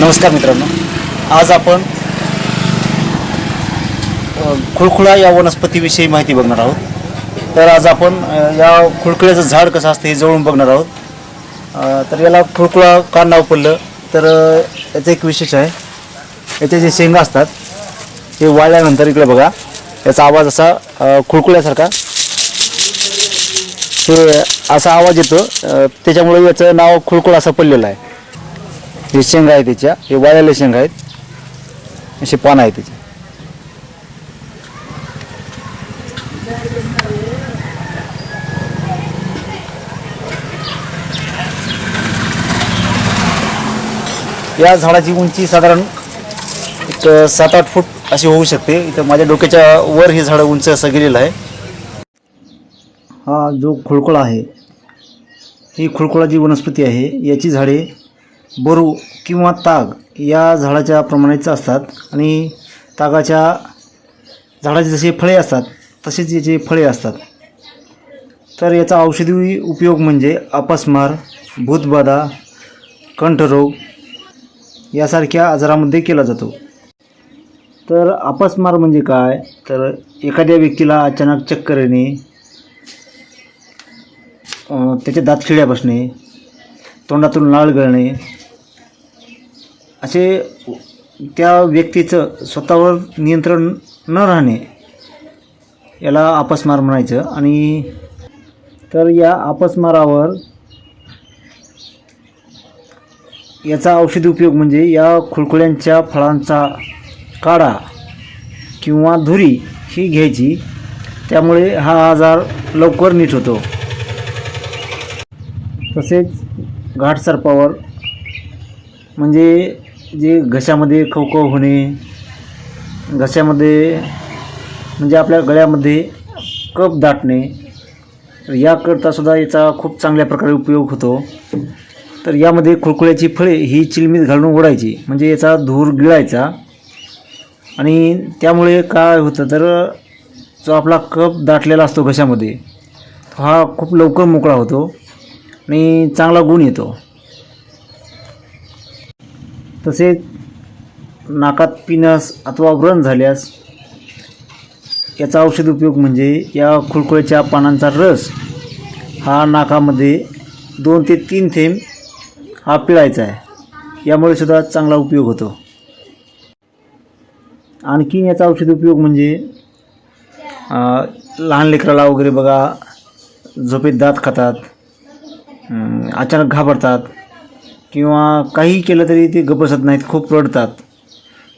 नमस्कार मित्रांनो. आज आपण खुळखुळा या वनस्पतीविषयी माहिती बघणार आहोत. तर आज आपण या खुळखुळ्याचं झाड कसं असतं हे जवळून बघणार आहोत. तर याला खुळखुळा का नाव पडलं? तर याचं एक विशेष आहे. याचे जे शेंगा असतात ते वाळल्यानंतर इकडे बघा. याचा आवाज असा खुळखुळ्यासारखा. हे असा आवाज येतो. त्याच्यामुळे याचं नाव खुळखुळ असं पडलेलं आहे. हे शेंगा आहे त्याच्या हे वाळलेले शेंगा आहेत. असे पानं आहे त्याचे या झाडाची उंची साधारण एक सात आठ फूट अशी होऊ शकते. इथं माझ्या डोक्याच्या वर हे झाड उंच असं गेलेलं आहे. हा जो खुळखुळा आहे ही खुळखुळा जी वनस्पती आहे. याची झाडे बरू किंवा ताग या झाडाच्या प्रमाणेच असतात आणि तागाच्या झाडाचे जसे फळे असतात तसेच याचे फळे असतात. तर याचा औषधी उपयोग म्हणजे अपस्मार भूतबाधा कंठरोग यासारख्या आजारामध्ये केला जातो. तर अपस्मार म्हणजे काय? तर एखाद्या व्यक्तीला अचानक चक्कर येणे त्याच्या दातखिळ्या दात बसणे तोंडातून लाळ गळणे असे त्या व्यक्तीचं स्वतःवर नियंत्रण न राहणे याला आपसमार म्हणायचं. आणि तर या आपसमारावर याचा औषधी उपयोग म्हणजे या खुळखुळ्यांच्या फळांचा काढा किंवा धुरी ही घ्यायची. त्यामुळे हा आजार लवकर नीट होतो. तसेच घाटसर्पावर म्हणजे जे घशामध्ये खवखव होणे घशामध्ये म्हणजे आपल्या गळ्यामध्ये कप दाटणे तर याकरता सुद्धा याचा खूप चांगल्या प्रकारे उपयोग होतो. तर यामध्ये खुळखुळ्याची फळे ही चिलमीत घालून ओढायची म्हणजे याचा धूर गिळायचा. आणि त्यामुळे काय होतं तर जो आपला कप दाटलेला असतो घशामध्ये हा खूप लवकर मोकळा होतो आणि चांगला गुण येतो. तसेच नाकात पिण्यास अथवा व्रण झाल्यास याचा औषध उपयोग म्हणजे या खुळखुळ्याच्या पानांचा रस हा नाकामध्ये दोन ते तीन थेंब हा पिळायचा आहे. यामुळे सुद्धा चांगला उपयोग होतो. आणखीन याचा औषध उपयोग म्हणजे लहान लेकराला वगैरे बघा झोपेत दात खातात अचानक घाबरतात किंवा काही केलं तरी ते गप बसत नाहीत खूप रडतात.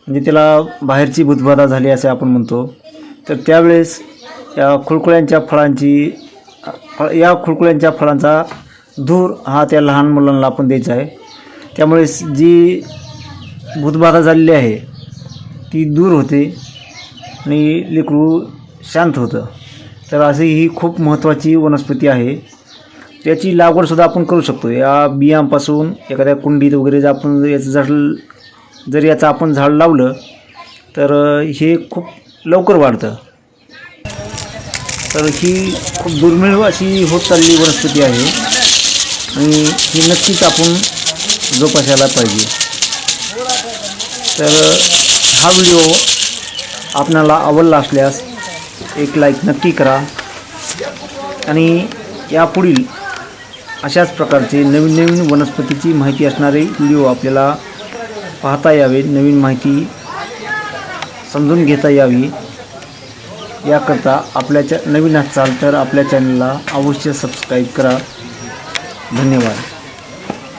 म्हणजे त्याला बाहेरची भूतबाधा झाली असे आपण म्हणतो. तर त्यावेळेस या खुळकुळ्यांच्या फळांची फळ या खुळकुळ्यांच्या फळांचा धूर हा त्या लहान मुलांना आपण द्यायचा आहे. त्यामुळे जी भूतबाधा झालेली आहे ती दूर होते आणि लेकरू शांत होतं. तर अशी ही खूप महत्त्वाची वनस्पती आहे. त्याची लागवडसुद्धा आपण करू शकतो. या बियांपासून एखाद्या कुंडीत वगैरे जर आपण याचं झाड जर याचं आपण झाड लावलं तर हे खूप लवकर वाढतं. तर ही खूप दुर्मिळ अशी होत चाललेली वनस्पती आहे. आणि ही नक्कीच आपण जोपासायला पाहिजे. तर हा व्हिडिओ आपणाला आवडला असल्यास एक लाईक नक्की करा. आणि यापुढील अशाच प्रकारचे नवीन नवीन वनस्पतीची माहिती असणारे व्हिडिओ आपल्याला पाहता यावे नवीन माहिती समजून घेता यावी. याकरता आपल्या चॅ नवीन असाल तर आपल्या चॅनलला अवश्य सबस्क्राईब करा. धन्यवाद.